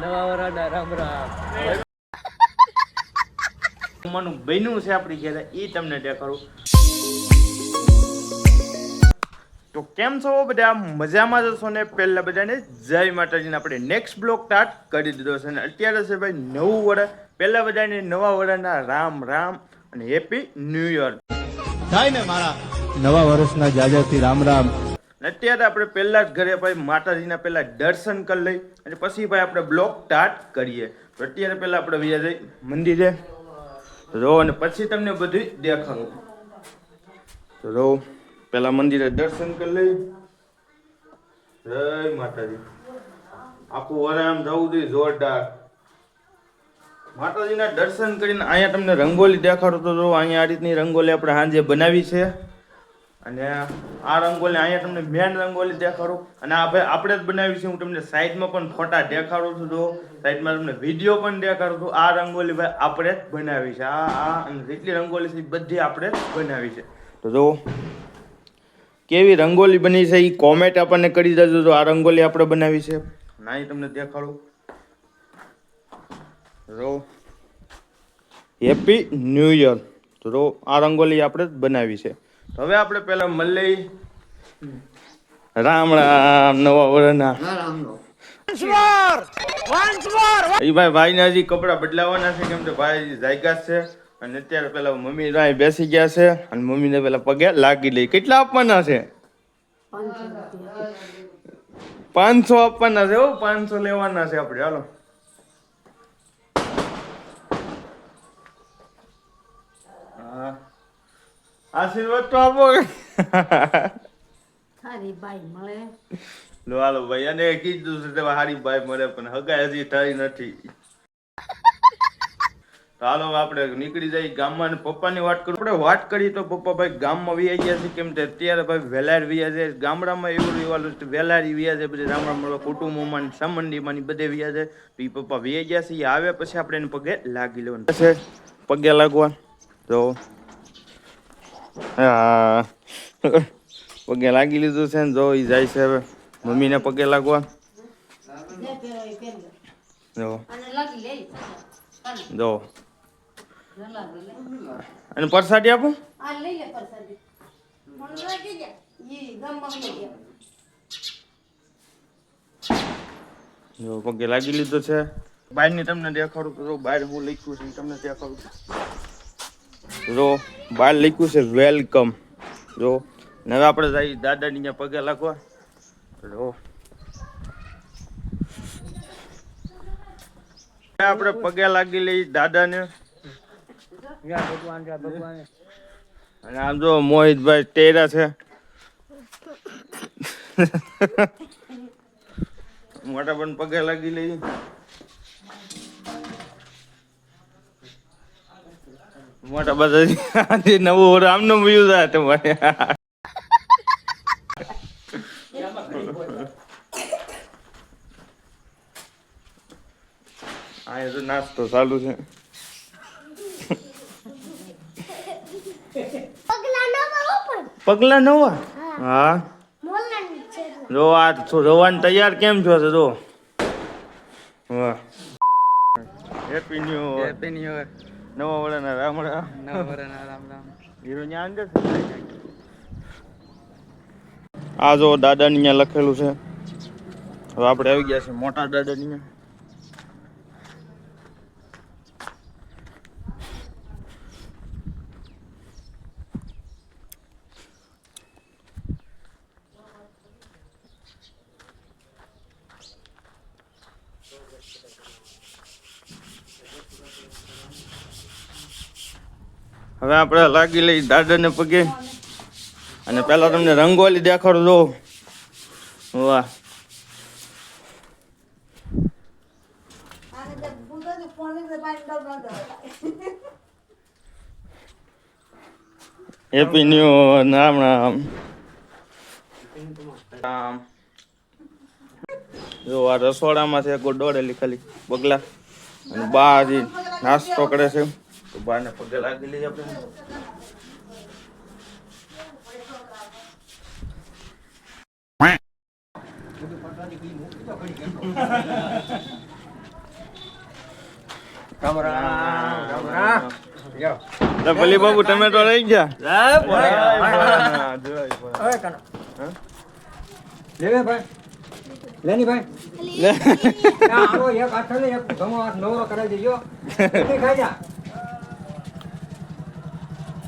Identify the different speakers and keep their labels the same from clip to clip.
Speaker 1: નવા વરાના રામ રામ
Speaker 2: જમવાનું બન્યું છે આપણી ઘરે એ તમને દેખાડું તો કેમ છો બધા મજામાં જશો ને? પહેલા બધાને જય માતાજીને આપણે નેક્સ્ટ બ્લોક સ્ટાર્ટ કરી દીધો છે અને અત્યારે છે ભાઈ નવું વર્ષ પહેલા બધાને નવા વર્ષના રામ રામ અને હેપી ન્યૂ યર.
Speaker 3: થાય ને મારા નવા વર્ષના જાજાથી રામ રામ
Speaker 2: અને અત્યારે આપણે પહેલા જ ઘરે ભાઈ માતાજીના પહેલા દર્શન કરી લઈ અને પછી ભાઈ આપણે બ્લોક સ્ટાર્ટ કરીએ. તો અત્યારે પહેલા આપણે જઈ મંદિરે રહો અને પછી તમને બધું દેખાડું. તો રો પહેલા મંદિરે દર્શન કરી લઈ. જય માતાજી. આખું વરામ જવું જોઈએ, જોરદાર. માતાજીના દર્શન કરીને અહીંયા તમને રંગોલી દેખાડું તો જો, અહીંયા આ રીતની રંગોલી આપણે સાંજે બનાવી છે. અને આ રંગોલી અહીંયા તમને મેન રંગોલી દેખાડું. અને આ ભાઈ આપણે જ બનાવી છે, હું તમને સાઈડમાં પણ ફોટા દેખાડું છું, જો. સાઈડમાં તમને વીડિયો પણ દેખાડું છું. આ રંગોલી ભાઈ આપણે જ બનાવી છે. આ આ, અને જેટલી રંગોલી છે બધી આપણે જ બનાવી છે. તો જો, કેવી રંગોલી બની છે એ કોમેન્ટ આપણને કરી દેજો તો આ રંગોલી આપણે બનાવી છે. ના તમને દેખાડું. રો હેપી ન્યૂ યર તો આ રંગોલી આપણે જ બનાવી છે. હવે આપણે પેલા મલ્લી રામ રામ નવા વરના એ ભાઈ ભાઈને હજી કપડા બદલાવાના છે કેમ કે ભાઈ જાયગા છે. અને અત્યારે પેલા મમ્મી અહીં બેસી ગયા છે અને મમ્મીને પેલા પગે લાગી લઈ. કેટલા આપવાના છે? પાંચસો આપવાના છે હો પાંચસો લેવાના છે આપણે. હાલો. આશીર્વાદ તો આપો.
Speaker 4: હારી ભાઈ મળે.
Speaker 2: લો હાલો ભાઈ અને કીધું છે તેમાં હારી ભાઈ મળે પણ હગાઈ હજી થઈ નથી. હાલો આપણે નીકળી જાય ગામમાં અને પપ્પાની વાત કરું. આપણે વાત કરી તો પપ્પા ભાઈ ગામમાં વી ગયા છે કેમ કે અત્યારે ભાઈ વેલાર વ્યા છે. ગામડામાં એવું રહેવાનું છે વેલારી વ્યા છે પછી ગામડામાં કુટુંબોમાં ને સંબંધીમાં ને બધે વ્યા છે. તો એ પપ્પા વી ગયા છે એ આવે પછી આપણે એને પગે લાગી લેવાનું. પગે લાગવા તો હા. પગે લાગી લીધું છે ને જો એ જાય છે હવે. મમ્મીને પગે લાગવા.
Speaker 4: જે.
Speaker 2: જો.
Speaker 4: અને
Speaker 2: પરસાદી આપું. જો, પગે લાગી લીધો છે. બહારની તમને દેખાડું તો બહાર હું લખ્યું છે તમને દેખાડું. જો બહાર લખ્યું છે વેલકમ. જો ને હવે આપણે જઈએ દાદાની ત્યાં પગે લાગવા જો. આપણે પગે લાગી લઈ દાદાને. અને આમ જો મોહિતભાઈ ટેરા છે. મોટા પણ પગે લાગી લઈ મોટા બધા આજે નવું ઓર આમનો વ્યૂ થાય તમારે. આ તો નાસ્તો ચાલુ છે. પગલા નવા હા. જો આ તૈયાર કેમ છો તો જો? વાહ. હેપી ન્યુ
Speaker 1: હેપી ન્યુ
Speaker 2: નવા વડાના રામડા
Speaker 1: નવા વરાના રામ રામ
Speaker 2: હીરો ન્યા અંદર આ જો દાદાની અહીંયા લખેલું છે હવે આપણે આવી ગયા છે મોટા દાદાની અહીંયા હવે આપણે લાગી લઈ દાદાને પગે. અને પેલા તમને રંગોલી દેખાડું દો વાહ. હેપી ન્યુ રામ રામ રામ જો આ રસોડામાં છે દોડેલી ખાલી, બગલા. અને બહાર નાસ્તો કરે છે. Bana pagal agli
Speaker 5: ya. Kamera, kamera. Ya. Dah
Speaker 2: beli bau tempe tu ya? Dah.
Speaker 5: Eh,
Speaker 2: kan.
Speaker 5: Lihat apa? Lihat ni, Pak. Lihat. Ya, aku ya kat sana. Ya. Kamu harus nomor kerja dia. Ini kaya.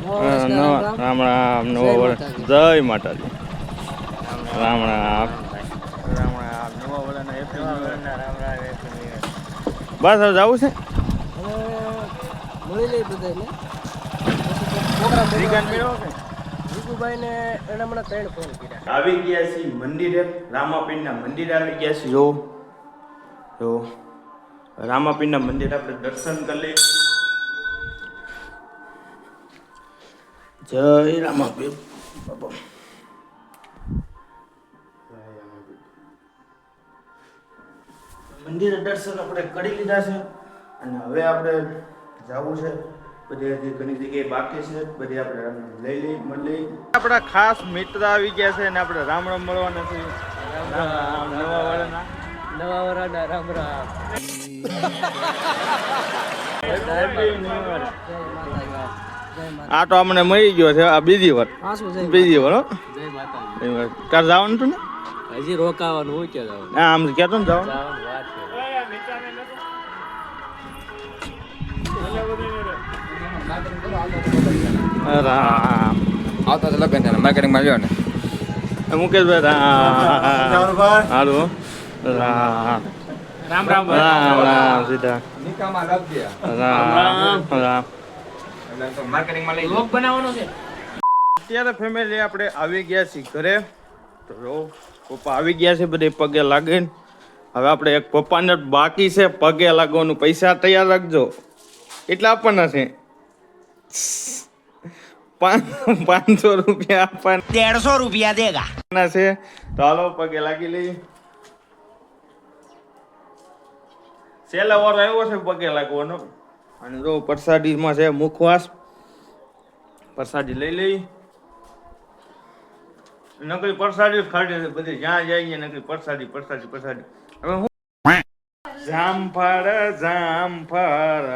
Speaker 2: Ram Ram નવો વર્ષ જય માતાજી. રામ રામ બસ હવે જવું છે?
Speaker 1: મળી લઈ બધાને એને હમણાં ત્રણ ફોન કર્યા.
Speaker 2: આવી ગયા છે મંદિરે રામાપીરના મંદિરે આવી ગયા છે. જો જો. રામાપીરના મંદિરે આપણે દર્શન કરી લઈએ જય રામાપીર બાબા મંદિર દર્શન આપણે કરી લીધા છે અને હવે આપણે જવું છે. બધી હજી ઘણી જગ્યાએ બાકી છે. બધી આપણે લઈ લઈ મળી આપણા ખાસ મિત્ર આવી ગયા છે અને આપણે રામ રામ મળવાના છે. રામ નવા વાળાના.
Speaker 1: નવા વરાના રામ રામ.
Speaker 2: આ તો અમને મળી ગયો છે આ બીજી વાર. બીજી વાર હો.
Speaker 1: જય માતાજી.
Speaker 2: તાર જવાનું હતું ને?
Speaker 1: હજી રોકાવાનું હોય કે જવાનું?
Speaker 2: હા આમ કહેતો ને જવાનું.
Speaker 1: જવાનું વાત
Speaker 2: રામ
Speaker 5: આવતા લગન છે માર્કેટિંગમાં ને.
Speaker 2: મુકેશભાઈ રામ હાલો. રામ
Speaker 1: રામ રામ
Speaker 2: રામ રામ સીધા.
Speaker 5: લગ
Speaker 2: રામ રામ અત્યારે ફેમિલી આપણે આવી ગયા છીએ ઘરે. તો પપ્પા આવી ગયા છે બધે પગે લાગીને. હવે આપણે એક પપ્પાને બાકી છે પગે લાગવાનું. પૈસા તૈયાર રાખજો. એટલા આપવાના છે? પાંચસો રૂપિયા આપવાના.
Speaker 6: દેડસો રૂપિયા દેગા.
Speaker 2: છે. તો હાલો પગે લાગી લઈ છેલ્લા વાર આવ્યો છે પગે લાગવાનો. અને જો પ્રસાદીમાં છે મુખવાસ. પ્રસાદી લઈ લઈ. નકલી પરસાદી ખાડી બધી. જ્યાં જઈએ નકલી પરસાદી પરસાદી પરસાદી. હવે હું જામફળ જામફળ.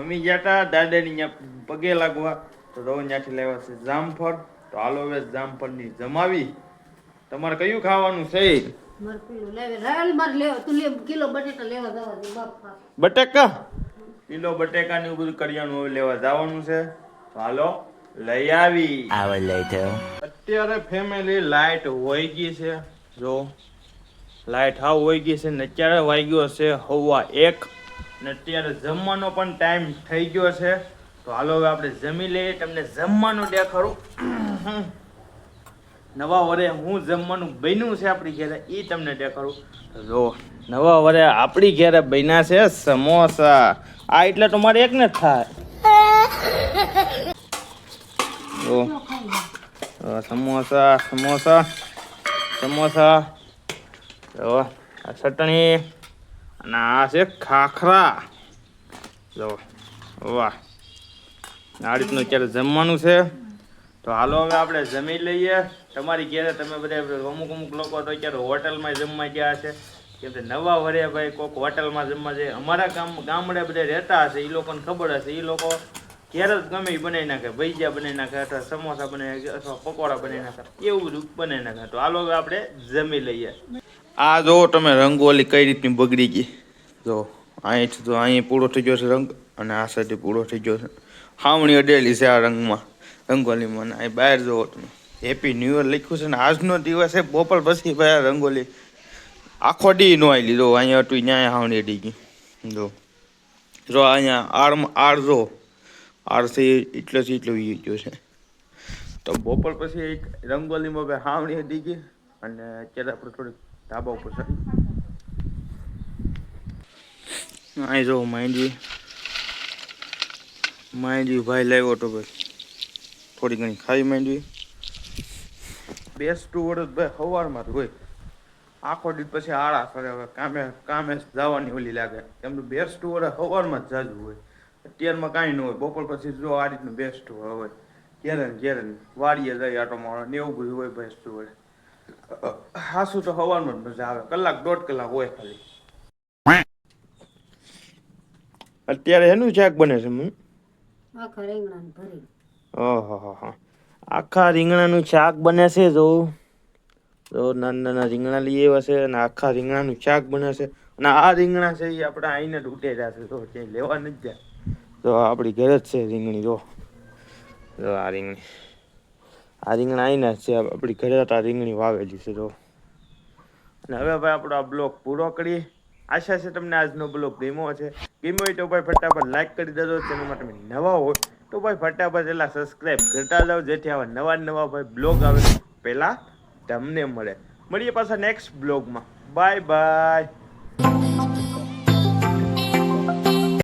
Speaker 2: મમ્મી ગયા તા દાદાની પગે લાગવા. તો રોજ ત્યાંથી લેવા છે જામફળ. તો હાલો હવે જામફળની જમાવી. તમારે કયું ખાવાનું છે?
Speaker 4: મારે પેલું લેવે. રાલ મારે લેવા તું લે કિલો બટેટા લેવા જવા દે બાપા
Speaker 2: બટેકા? કિલો બટેકા ને એવું બધું કરિયાણું હવે લેવા જવાનું છે. તો હાલો લઈ આવી.
Speaker 6: Hour later.
Speaker 2: અત્યારે ફેમિલી લાઈટ હોઈ ગઈ છે. જો લાઈટ હાવ હોઈ ગઈ છે ને અત્યારે વાગ્યો છે હવા એક. ને અત્યારે જમવાનો પણ ટાઈમ થઈ ગયો છે. તો હાલો હવે આપણે જમી લઈએ તમને જમવાનું દેખાડું. નવા વરે હું જમવાનું બન્યું છે આપણી ઘરે એ તમને દેખાડું. જો, નવા વરે આપણી ઘરે બન્યા છે સમોસા. આ એટલે તો મારે એક ને થાય. સમોસા સમોસા સમોસા. જો, આ ચટણી અને આ છે ખાખરા. જો, વાહ. આ રીતનું અત્યારે જમવાનું છે. તો હાલો હવે આપણે જમી લઈએ. તમારી ઘેરે તમે બધા અમુક અમુક લોકો તો અત્યારે હોટલમાં જમવા ગયા હશે કેમ કે નવા વરે ભાઈ કોઈક હોટલમાં જમવા જાય. અમારા ગામ ગામડે બધા રહેતા હશે એ લોકોને ખબર હશે. એ લોકો ઘેર જ ગમે એ બનાવી નાખે. ભજીયા બનાવી નાખે અથવા સમોસા બનાવી નાખે અથવા પકોડા બનાવી નાખે. એવું બધું બનાવી નાખે. તો આ લોકો આપણે જમી લઈએ. આ જો તમે રંગોલી કઈ રીતની બગડી ગઈ? જો અહીંથી તો અહીં પૂરો થઈ ગયો છે રંગ અને આ સાઈડ પૂરો થઈ ગયો છે. હાવણી અડેલી છે આ રંગમાં, રંગોલીમાં અહીં બહાર જોવો તમે. હેપી ન્યુ યર લખ્યું છે ને આજનો દિવસ છે બપોર પછી ભાઈ રંગોલી. આખો ડી નો આવી લીધો. અહીંયા હતું ન્યાય હાવણી અડી ગઈ જો. જો અહીંયા આર આર જો. આરથી છે એટલે છે ઈ ગયો છે. તો બપોર પછી એક રંગોલીમાં ભાઈ હાવણી અડી ગઈ અને અત્યારે આપણે થોડીક ધાબા ઉપર ચડી. અહીં જો માંડવી. માંડવી ભાઈ લાવ્યો તો ભાઈ. થોડી ઘણી ખાઈ માંડવી. બેસ્ટ વડદ ભાઈ સવારમાં જ હોય. આખો દી પછી આળા કરે હવે કામે કામે જવાની ઓલી લાગે. એમનું બેસ્ટ વડે સવારમાં જ જાજુ હોય. અત્યારમાં કાંઈ ન હોય બપોર પછી જો આ રીતનું બેસતું હોય ક્યારે ને ક્યારે વાડીએ જાય આટો મારો ને એવું બધું હોય બેસતું વડે હાસું તો સવારમાં જ મજા આવે કલાક દોઢ કલાક હોય ખાલી. અત્યારે એનું શાક બને છે મમ્મી
Speaker 4: હા હા
Speaker 2: હા. આખા રીંગણાનું શાક બને છે, જો. તો નાના નાના રીંગણા લઈ આવ્યા છે અને આખા રીંગણાનું શાક બને છે. અને આ રીંગણા છે એ આપણે આઈને ઉટેર્યા છે તો ક્યાંય લેવા નથી જાય તો આપણી ઘરે જ છે રીંગણી, જો. જો આ રીંગણી. આ રીંગણા આવીને છે. આપણી ઘરે આ રીંગણી વાવેલી છે, જો. અને હવે ભાઈ આપણો આ બ્લોગ પૂરો કરીએ. આશા છે તમને આજનો બ્લોગ ગમ્યો છે ગમ્યો હોય તો ભાઈ ફટાફટ લાઈક કરી દેજો. ચેનલમાં તમે નવા હોય તો ભાઈ ફટાફટ એલા સબસ્ક્રાઈબ કરતા જાઓ, જેથી આવા નવા નવા ભાઈ બ્લોગ આવે. પહેલા તમને મળે. મળીએ પાછા નેક્સ્ટ બ્લોગમાં બાય બાય